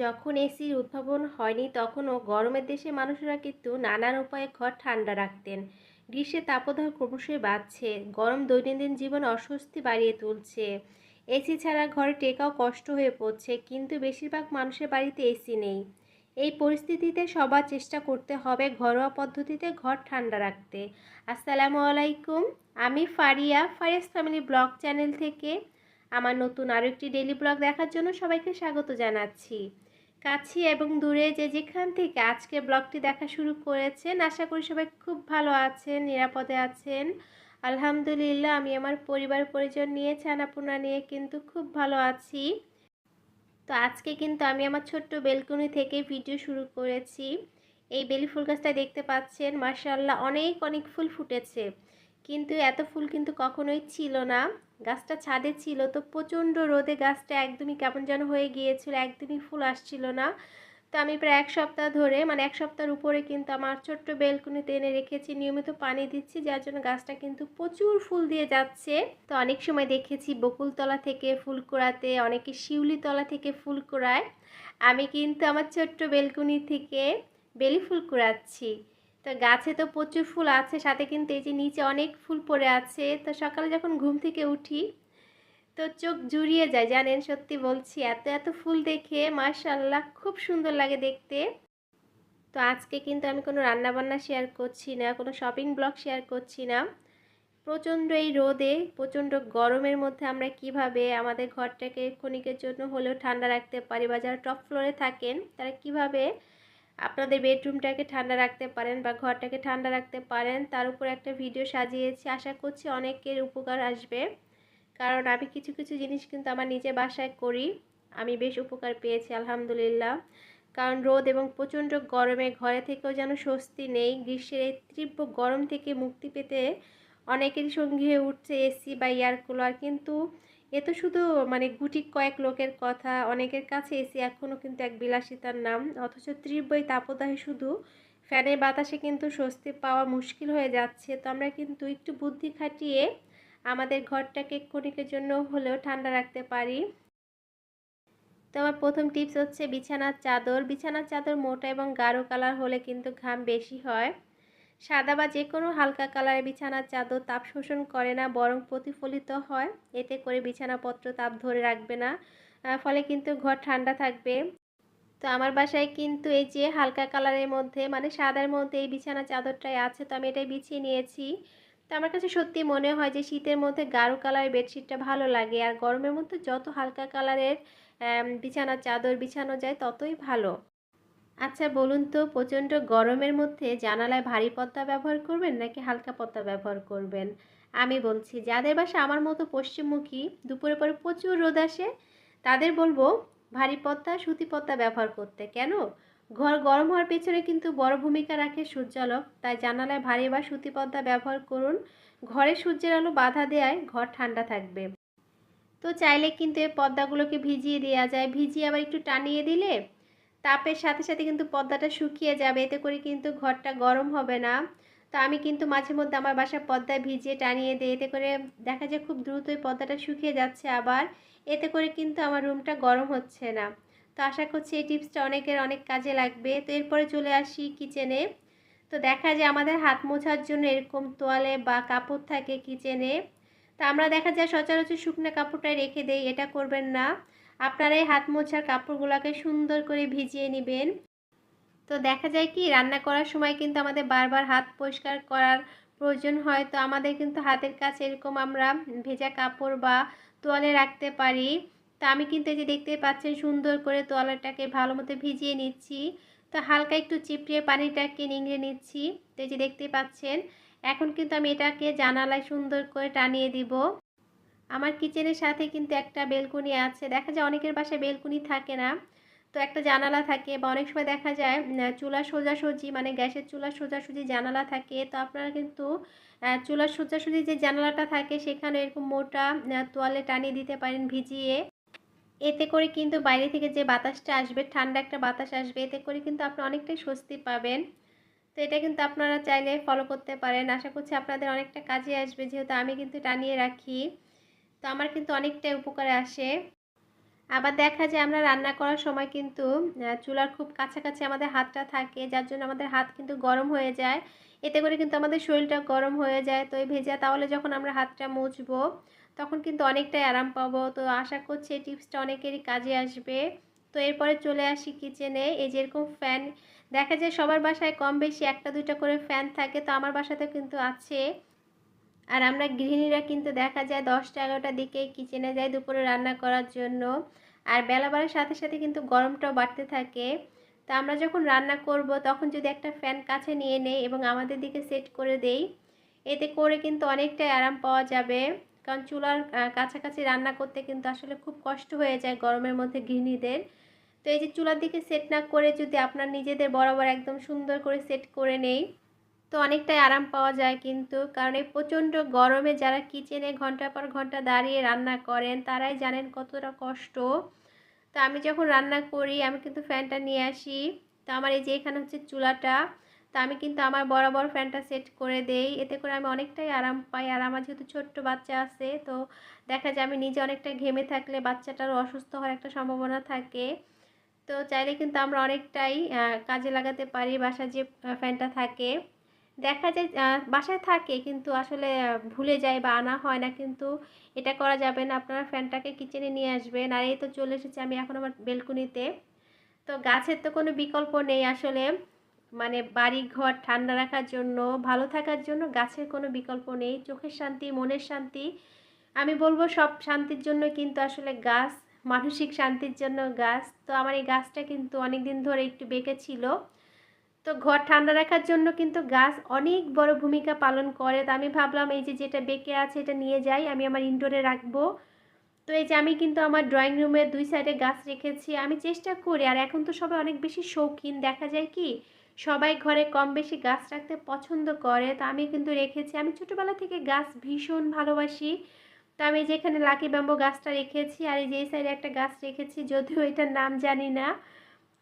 যখন এসির উদ্ভাবন হয়নি তখনও গরমের দেশে মানুষেরা কিন্তু নানান উপায়ে ঘর ঠান্ডা রাখতেন। গ্রীষ্মে তাপদাহ ক্রমশই বাড়ছে, গরম দৈনন্দিন জীবন অস্বস্তি বাড়িয়ে তুলছে। এসি ছাড়া ঘরে টেকাও কষ্ট হয়ে পড়ছে, কিন্তু বেশিরভাগ মানুষের বাড়িতে এসি নেই। এই পরিস্থিতিতে সবার চেষ্টা করতে হবে ঘরোয়া পদ্ধতিতে ঘর ঠান্ডা রাখতে। আসসালামু আলাইকুম, আমি Faria, Faria's family blog channel থেকে আমার নতুন আরও একটি ডেলি ব্লগ দেখার জন্য সবাইকে স্বাগত জানাচ্ছি। কাছে এবং দূরে যে যেখান থেকে আজকে ব্লগটি দেখা শুরু করেছেন, আশা করি সবাই খুব ভালো আছেন, নিরাপদে আছেন। আলহামদুলিল্লাহ, আমি আমার পরিবার পরিজন নিয়ে, ছানাপোনা নিয়ে কিন্তু খুব ভালো আছি। তো আজকে কিন্তু আমি আমার ছোট্ট বেলকনি থেকে ভিডিও শুরু করেছি। এই বেলি ফুল গাছটা দেখতে পাচ্ছেন মার্শাল্লাহ অনেক অনেক ফুল ফুটেছে। কিন্তু এত ফুল কিন্তু কখনোই ছিল না। গাছটা ছাদে ছিল তো প্রচণ্ড রোদে গাছটা একদমই কেমন যেন হয়ে গিয়েছিল, একদমই ফুল আসছিল না। তো আমি প্রায় এক সপ্তাহ ধরে মানে এক সপ্তাহের উপরে কিন্তু আমার ছোট্ট বেলকুনিতে এনে রেখেছি, নিয়মিত পানি দিচ্ছি, যার জন্য গাছটা কিন্তু প্রচুর ফুল দিয়ে যাচ্ছে। তো অনেক সময় দেখেছি বকুলতলা থেকে ফুল কুড়াতে, অনেকে শিউলিতলা থেকে ফুল কুড়ায়। আমি কিন্তু আমার ছোট্ট বেলকুনি থেকে বেলি ফুল কুড়াচ্ছি। তো গাছে তো প্রচুর ফুল আছে, সাথে কিন্তু এই যে নিচে অনেক ফুল পড়ে আছে। তো সকালে যখন ঘুম থেকে উঠি, তো চোখ জুড়িয়ে যায়, জানেন, সত্যি বলছি। এত এত ফুল দেখে মাশাল্লাহ খুব সুন্দর লাগে দেখতে। তো আজকে কিন্তু আমি কোনো রান্নাবান্না শেয়ার করছি না, কোনো শপিং ব্লগ শেয়ার করছি না। প্রচণ্ড এই রোদে, প্রচণ্ড গরমের মধ্যে আমরা কীভাবে আমাদের ঘরটাকে ক্ষণিকের জন্য হলেও ঠান্ডা রাখতে পারি বা যারা টপ ফ্লোরে থাকেন, তারা কীভাবে আপনাদের বেডরুমটাকে ঠান্ডা রাখতে পারেন বা ঘরটাকে ঠান্ডা রাখতে পারেন, তার উপর একটা ভিডিও সাজিয়েছি। আশা করছি অনেকের উপকার আসবে। কারণ আমি কিছু কিছু জিনিস কিন্তু আমার নিজে বাসায় করি। আমি বেশ উপকার পেয়েছি, আলহামদুলিল্লাহ। কারণ রোদ এবং প্রচণ্ড গরমে ঘরে থেকেও যেন স্বস্তি নেই, গ্রীষ্মের এই তীব্র গরম থেকে মুক্তি পেতে অনেকেরই সঙ্গে উঠছে এসি বা এয়ার কুলার। কিন্তু এ তো শুধু মানে গুটি কয়েক লোকের কথা, অনেকের কাছে এসি এখনও কিন্তু এক বিলাসিতার নাম। অথচ তীব্র তাপদাহে শুধু ফ্যানের বাতাসে কিন্তু স্বস্তি পাওয়া মুশকিল হয়ে যাচ্ছে। তো আমরা কিন্তু একটু বুদ্ধি খাটিয়ে আমাদের ঘরটাকে ক্ষণিকের জন্য হলেও ঠান্ডা রাখতে পারি। তো আমার প্রথম টিপস হচ্ছে বিছানার চাদর। বিছানার চাদর মোটা এবং গাঢ় কালার হলে কিন্তু ঘাম বেশি হয়। সাদা বা যে কোনো হালকা কালারের বিছানার চাদর তাপ শোষণ করে না, বরং প্রতিফলিত হয়। এতে করে বিছানাপত্র তাপ ধরে রাখবে না ফলে কিন্তু ঘর ঠান্ডা থাকবে। তো আমার বাসায় কিন্তু এই যে হালকা কালারের মধ্যে মানে সাদার মধ্যে এই বিছানা চাদরটাই আছে, তো আমি এটাই বিছিয়ে নিয়েছি। তো আমার কাছে সত্যি মনে হয় যে শীতের মধ্যে গাঢ় কালারের বেডশিটটা ভালো লাগে, আর গরমের মধ্যে যত হালকা কালারের বিছানার চাদর বিছানো যায় ততই ভালো। আচ্ছা বলুন তো, প্রচণ্ড গরমের মধ্যে জানালায় ভারী পর্দা ব্যবহার করবেন নাকি হালকা পর্দা ব্যবহার করবেন? আমি বলছি, যাদের বাসা আমার মতো পশ্চিমমুখী, দুপুরে পরে প্রচুর রোদ আসে, তাদের বলব ভারী পর্দা সুতি পর্দা ব্যবহার করতে। কেন? ঘর গরম হওয়ার পেছনে কিন্তু বড় ভূমিকা রাখে সূর্যালোক। তাই জানালায় ভারী বা সুতি পর্দা ব্যবহার করুন। ঘরে সূর্যের আলো বাধা দেওয়ায় ঘর ঠান্ডা থাকবে। তো চাইলে কিন্তু এই পর্দাগুলোকে ভিজিয়ে দেওয়া যায়। ভিজিয়ে আবার একটু টানিয়ে দিলে তাপের সাথে সাথে কিন্তু পর্দাটা শুকিয়ে যাবে। এতে করে কিন্তু ঘরটা গরম হবে না। তো আমি কিন্তু মাঝে মধ্যে আমার বাসার পর্দায় ভিজিয়ে টানিয়ে দিই। এতে করে দেখা যায় খুব দ্রুতই পর্দাটা শুকিয়ে যাচ্ছে আবার। এতে করে কিন্তু আমার রুমটা গরম হচ্ছে না। তো আশা করছি এই টিপসটা অনেকের অনেক কাজে লাগবে। তো এরপরে চলে আসি কিচেনে। তো দেখা যায় আমাদের হাত মোছার জন্য এরকম তোয়ালে বা কাপড় থাকে কিচেনে। তা আমরা দেখা যায় সচরাচর শুকনো কাপড়টাই রেখে দেই। এটা করবেন না। আপনারা এই হাত মোছার কাপড়গুলোকে সুন্দর করে ভিজিয়ে নেবেন। তো দেখা যায় কি, রান্না করার সময় কিন্তু আমাদের বারবার হাত পরিষ্কার করার প্রয়োজন হয়। তো আমাদের কিন্তু হাতের কাছে এরকম আমরা ভেজা কাপড় বা তোয়ালে রাখতে পারি। তো আমি কিন্তু এই যে দেখতে পাচ্ছেন, সুন্দর করে তোয়ালাটাকে ভালো মতো ভিজিয়ে নিচ্ছি। তো হালকা একটু চিপড়িয়ে পানিটাকে নিংড়ে নিচ্ছি। তো এই যে দেখতে পাচ্ছেন, এখন কিন্তু আমি এটাকে জানালায় সুন্দর করে টানিয়ে দিব। আমার কিচেনের সাথে কিন্তু একটা বেলকুনি আছে। দেখা যায় অনেকের বাসায় বেলকুনি থাকে না। তো একটা জানালা থাকে বা অনেক সময় দেখা যায় চুলা সোজাসুজি মানে গ্যাসের চুলা সোজাসুজি জানালা থাকে। তো আপনারা কিন্তু চুলার সোজাসুজি যে জানালাটা থাকে সেখানে এরকম মোটা তোয়ালে টানিয়ে দিতে পারেন ভিজিয়ে। এতে করে কিন্তু বাইরে থেকে যে বাতাসটা আসবে, ঠান্ডা একটা বাতাস আসবে, এতে করে কিন্তু আপনি অনেকটাই স্বস্তি পাবেন। তো এটা কিন্তু আপনারা চাইলে ফলো করতে পারেন। আশা করছি আপনাদের অনেকটা কাজে আসবে, যেহেতু আমি কিন্তু টানিয়ে রাখি। তো আমার কিন্তু অনেকটাই উপকারে আসে। আবার দেখা যায় আমরা রান্না করার সময় কিন্তু চুলার খুব কাছাকাছি আমাদের হাতটা থাকে, যার জন্য আমাদের হাত কিন্তু গরম হয়ে যায়। এতে করে কিন্তু আমাদের শরীরটা গরম হয়ে যায়। তো এই ভেজা তাহলে যখন আমরা হাতটা মুছবো, তখন কিন্তু অনেকটাই আরাম পাবো। তো আশা করছি এই টিপসটা অনেকেরই কাজে আসবে। তো এরপরে চলে আসি কিচেনে এই যেরকম ফ্যান দেখা যায় সবার বাসায় কম বেশি একটা দুইটা করে ফ্যান থাকে। তো আমার বাসাতেও কিন্তু আছে। আর আমরা গৃহিণীরা কিন্তু দেখা যায় দশটা এগারোটার দিকে কিচেনে যাই দুপুরে রান্না করার জন্য। আর বেলা বাড়ার সাথে সাথে কিন্তু গরমটাও বাড়তে থাকে। তা আমরা যখন রান্না করব, তখন যদি একটা ফ্যান কাছে নিয়ে নেই এবং আমাদের দিকে সেট করে দেই, এতে করে কিন্তু অনেকটাই আরাম পাওয়া যাবে। কারণ চুলার কাছাকাছি রান্না করতে কিন্তু আসলে খুব কষ্ট হয়ে যায় গরমের মধ্যে গৃহিণীদের। তো এই যে চুলার দিকে সেট না করে যদি আপনার নিজেদের বরাবর একদম সুন্দর করে সেট করে নেই তো অনেকটাই আরাম পাওয়া যায় কিন্তু। কারণ এই প্রচণ্ড গরমে যারা কিচেনে ঘণ্টা পর ঘণ্টা দাঁড়িয়ে রান্না করেন, তারাই জানেন কতটা কষ্ট। তো আমি যখন রান্না করি, আমি কিন্তু ফ্যানটা নিয়ে আসি। তো আমার এই যে এখানে হচ্ছে চুলাটা, তো আমি কিন্তু আমার বরাবর ফ্যানটা সেট করে দেই। এতে করে আমি অনেকটাই আরাম পাই। আর আমার যেহেতু ছোট্ট বাচ্চা আছে, তো দেখা যায় আমি নিজে অনেকটা ঘেমে থাকলে বাচ্চাটারও অসুস্থ হওয়ার একটা সম্ভাবনা থাকে। তো চাইলে কিন্তু আমরা অনেকটাই কাজে লাগাতে পারি, বাসায় যে ফ্যানটা থাকে। দেখা যায় বাসায় থাকে কিন্তু আসলে ভুলে যায় বা আনা হয় না কিন্তু এটা করা যাবে না। আপনারা ফ্যানটাকে কিচেনে নিয়ে আসবেন। আর এই তো চলে এসেছি আমি এখন আমার বেলকুনিতে। তো গাছের তো কোনো বিকল্প নেই আসলে। মানে বাড়ি ঘর ঠান্ডা রাখার জন্য, ভালো থাকার জন্য গাছের কোনো বিকল্প নেই। চোখের শান্তি, মনের শান্তি। আমি বলব সব শান্তির জন্য কিন্তু আসলে গাছ, মানসিক শান্তির জন্য গাছ। তো আমার এই গাছটা কিন্তু অনেক দিন ধরে একটু বেঁকে ছিল। তো ঘর ঠান্ডা রাখার জন্য কিন্তু গাছ অনেক বড় ভূমিকা পালন করে। তো আমি ভাবলাম এই যে যেটা বেঁকে আছে এটা নিয়ে যাই, আমি আমার ইনডোরে রাখব। তো এই যে আমি কিন্তু আমার ড্রয়িং রুমের দুই সাইডে গাছ রেখেছি, আমি চেষ্টা করি। আর এখন তো সবাই অনেক বেশি শৌখিন, দেখা যায় কি সবাই ঘরে কম বেশি গাছ রাখতে পছন্দ করে। তো আমি কিন্তু রেখেছি। আমি ছোটোবেলা থেকে গাছ ভীষণ ভালোবাসি। তো আমি যেখানে লাকি ব্যাম্বো গাছটা রেখেছি, আর এই যে সাইডে একটা গাছ রেখেছি, যদিও এটার নাম জানি না।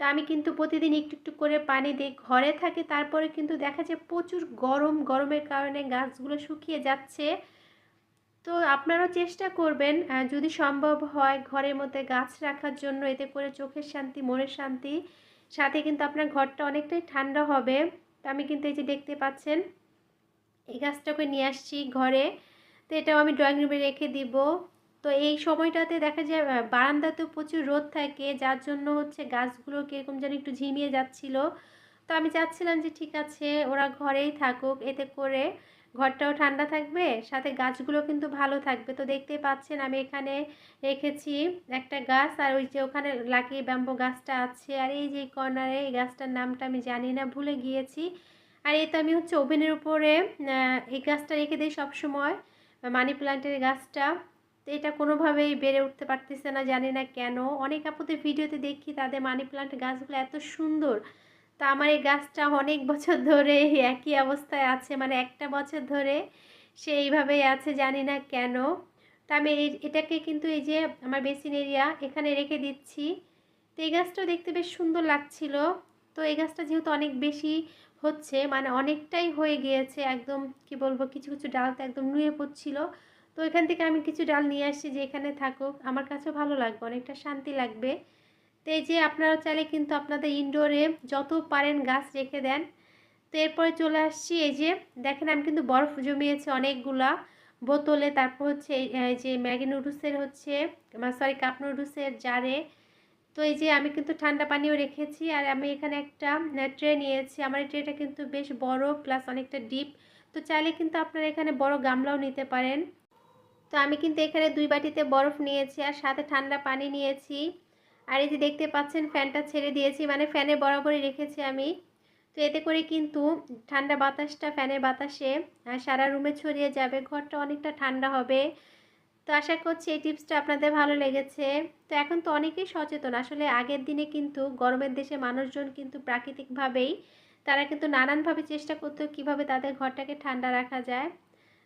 তা আমি কিন্তু প্রতিদিন একটু একটু করে পানি দিই ঘরে থাকি। তারপরে কিন্তু দেখা যায় প্রচুর গরম, গরমের কারণে গাছগুলো শুকিয়ে যাচ্ছে। তো আপনারাও চেষ্টা করবেন যদি সম্ভব হয় ঘরের মধ্যে গাছ রাখার জন্য, এতে করে চোখের শান্তি, মনের শান্তি। সাথে কিন্তু আপনার ঘরটা অনেকটাই ঠান্ডা হবে। তো আমি কিন্তু এই যে দেখতে পাচ্ছেন, এই গাছটাকে নিয়ে আসছি ঘরে। তো এটাও আমি ড্রয়িং রুমে রেখে দিব। তো এই সময়টাতে দেখা যায় বারান্দাতেও প্রচুর রোদ থাকে, যার জন্য হচ্ছে গাছগুলো কীরকম যেন একটু ঝিমিয়ে যাচ্ছিল। তো আমি চাচ্ছিলাম যে ঠিক আছে, ওরা ঘরেই থাকুক, এতে করে ঘরটাও ঠান্ডা থাকবে, সাথে গাছগুলো কিন্তু ভালো থাকবে। তো দেখতেই পাচ্ছেন আমি এখানে রেখেছি একটা গাছ, আর ওই যে ওখানে লাগিয়ে ব্যাম্বো গাছটা আছে, আর এই যে কর্নারে এই গাছটার নামটা আমি জানি না, ভুলে গিয়েছি। আর এই তো আমি হচ্ছে ওভেনের উপরে এই গাছটা রেখে দিই সবসময়, মানি প্লান্টের গাছটা। এটা কোনোভাবেই বেড়ে উঠতে পারতেছে না, জানি না কেন। অনেক আপুদের ভিডিওতে দেখি তাদের মানি প্লান্ট গাছগুলো এত সুন্দর। তা আমার এই গাছটা অনেক বছর ধরে একই অবস্থায় আছে মানে একটা বছর ধরে সে এইভাবেই আছে, জানি না কেন। তা আমি এটাকে কিন্তু এই যে আমার বেসিন এরিয়া এখানে রেখে দিচ্ছি। তো এই গাছটাও দেখতে বেশ সুন্দর লাগছিল। তো এই গাছটা যেহেতু অনেক বেশি হচ্ছে মানে অনেকটাই হয়ে গিয়েছে, একদম কি বলব, কিছু কিছু ডাল তো একদম নুয়ে পড়ছিল। তো এখান থেকে আমি কিছু ডাল নিয়ে আসছি যে এখানে থাকুক। আমার কাছেও ভালো লাগবে, অনেকটা শান্তি লাগবে। তো এই যে আপনারা চাইলে কিন্তু আপনাদের ইনডোরে যত পারেন গাছ রেখে দেন। তো এরপরে চলে আসছি এই যে, দেখেন আমি কিন্তু বরফ জমিয়েছি অনেকগুলা বোতলে। তারপর হচ্ছে এই যে ম্যাগি নুডলসের হচ্ছে সরি কাপ নুডলসের জারে। তো এই যে আমি কিন্তু ঠান্ডা পানিও রেখেছি আর আমি এখানে একটা ট্রে নিয়েছি। আমার এই ট্রেটা কিন্তু বেশ বড় প্লাস অনেকটা ডিপ তো চাইলে কিন্তু আপনারা এখানে বড় গামলাও নিতে পারেন। তো আমি কিন্তু এখানে দুই বাটিতে বরফ নিয়েছি আর সাথে ঠান্ডা পানি নিয়েছি। আর এই যে দেখতে পাচ্ছেন ফ্যানটা ছেড়ে দিয়েছি মানে ফ্যানের বরাবরই রেখেছি আমি। তো এতে করে কিন্তু ঠান্ডা বাতাসটা ফ্যানের বাতাসে সারা রুমে ছড়িয়ে যাবে, ঘরটা অনেকটা ঠান্ডা হবে। তো আশা করছি এই টিপসটা আপনাদের ভালো লেগেছে। তো এখন তো অনেকেই সচেতন, আসলে আগের দিনে কিন্তু গরমের দেশে মানুষজন কিন্তু প্রাকৃতিকভাবেই তারা কিন্তু নানানভাবে চেষ্টা করতো কীভাবে তাদের ঘরটাকে ঠান্ডা রাখা যায়।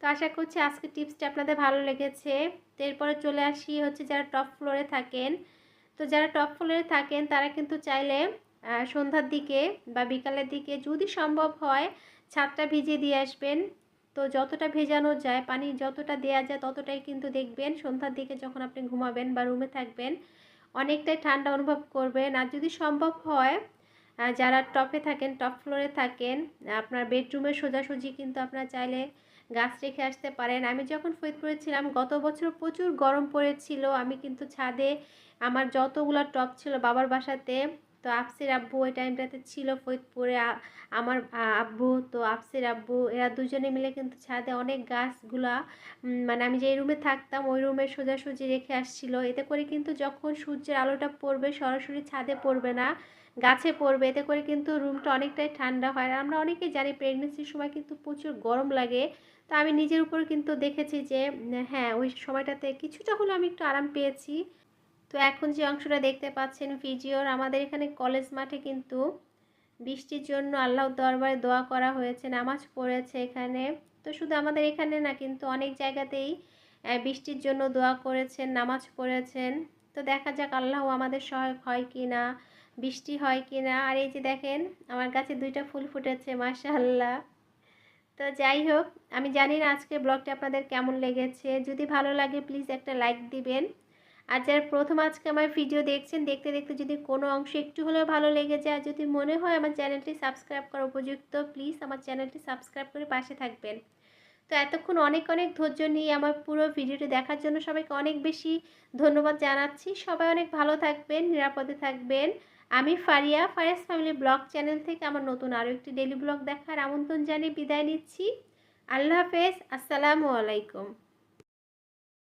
তো আশা করছি আজকের টিপসটা আপনাদের ভালো লেগেছে। তো এরপরে চলে আসি হচ্ছে যারা টপ ফ্লোরে থাকেন। তো যারা টপ ফ্লোরে থাকেন, তারা কিন্তু চাইলে সন্ধ্যার দিকে বা বিকালের দিকে যদি সম্ভব হয়, ছাদটা ভিজিয়ে দিয়ে আসবেন। তো যতটা ভেজানো যায়, পানি যতটা দেওয়া যায়, ততটাই কিন্তু দেখবেন সন্ধ্যার দিকে যখন আপনি ঘুমাবেন বা রুমে থাকবেন, অনেকটাই ঠান্ডা অনুভব করবেন। আর যদি সম্ভব হয় যারা টপে থাকেন টপ ফ্লোরে থাকেন, আপনার বেডরুমে সোজাসুজি কিন্তু আপনার চাইলে গাছ রেখে আসতে পারেন। আমি যখন ফরিদপুরে ছিলাম, গত বছর প্রচুর গরম পড়েছিল। আমি কিন্তু ছাদে আমার যতগুলো টপ ছিল বাবার বাসাতে, তো আফসির আব্বু ওই টাইমটাতে ছিল ফরিদপুরে। আমার আব্বু, তো আফসির আব্বু, এরা দুজনে মিলে কিন্তু ছাদে অনেক গাছগুলা মানে আমি যে রুমে থাকতাম, ওই রুমে সোজাসুজি রেখে আসছিল। এতে করে কিন্তু যখন সূর্যের আলোটা পড়বে, সরাসরি ছাদে পড়বে না। গাছে পড়বে, এতে করে কিন্তু রুমটা অনেকটাই ঠান্ডা হয়। আর আমরা অনেকেই জানি প্রেগনেন্সির সময় কিন্তু প্রচুর গরম লাগে। তো আমি নিজের উপর কিন্তু দেখেছি যে হ্যাঁ ওই সময়টাতে কিছুটা হলেও আমি একটু আরাম পেয়েছি। তো এখন যে অংশটা দেখতে পাচ্ছেন ভিডিওর, আমাদের এখানে কলেজ মাঠে কিন্তু বৃষ্টির জন্য আল্লাহর দরবারে দোয়া করা হয়েছে, নামাজ পড়েছে এখানে। তো শুধু আমাদের এখানে না, কিন্তু অনেক জায়গাতেই বৃষ্টির জন্য দোয়া করেছেন, নামাজ পড়েছেন। তো দেখা যাক আল্লাহ আমাদের সহায়ক হয় কি না বৃষ্টি হয় কি না আর এই যে দেখেন, আমার গাছে দুইটা ফুল ফুটেছে, মাশাআল্লাহ। তো যাই হোক, আমি জানি না আজকে ব্লগটা আপনাদের কেমন লেগেছে। যদি ভালো লাগে প্লিজ একটা লাইক দিবেন। আর যারা প্রথম আজকে আমার ভিডিও দেখছেন, দেখতে দেখতে যদি কোনো অংশ একটু হলেও ভালো লেগে যায় যদি মনে হয় আমার চ্যানেলটি সাবস্ক্রাইব করা উপযুক্ত প্লিজ আমার চ্যানেলটি সাবস্ক্রাইব করে পাশে থাকবেন। তো এতক্ষণ অনেক অনেক ধৈর্য নিয়ে আমার পুরো ভিডিওটি দেখার জন্য সবাইকে অনেক বেশি ধন্যবাদ জানাচ্ছি। সবাই অনেক ভালো থাকবেন, নিরাপদে থাকবেন। আমি Faria, Faria's family blog channel থেকে আমার নতুন আরও একটি ডেলি ব্লগ দেখার আমন্ত্রণ জানিয়ে বিদায় নিচ্ছি। আল্লাহ হাফেজ, আসসালামু আলাইকুম।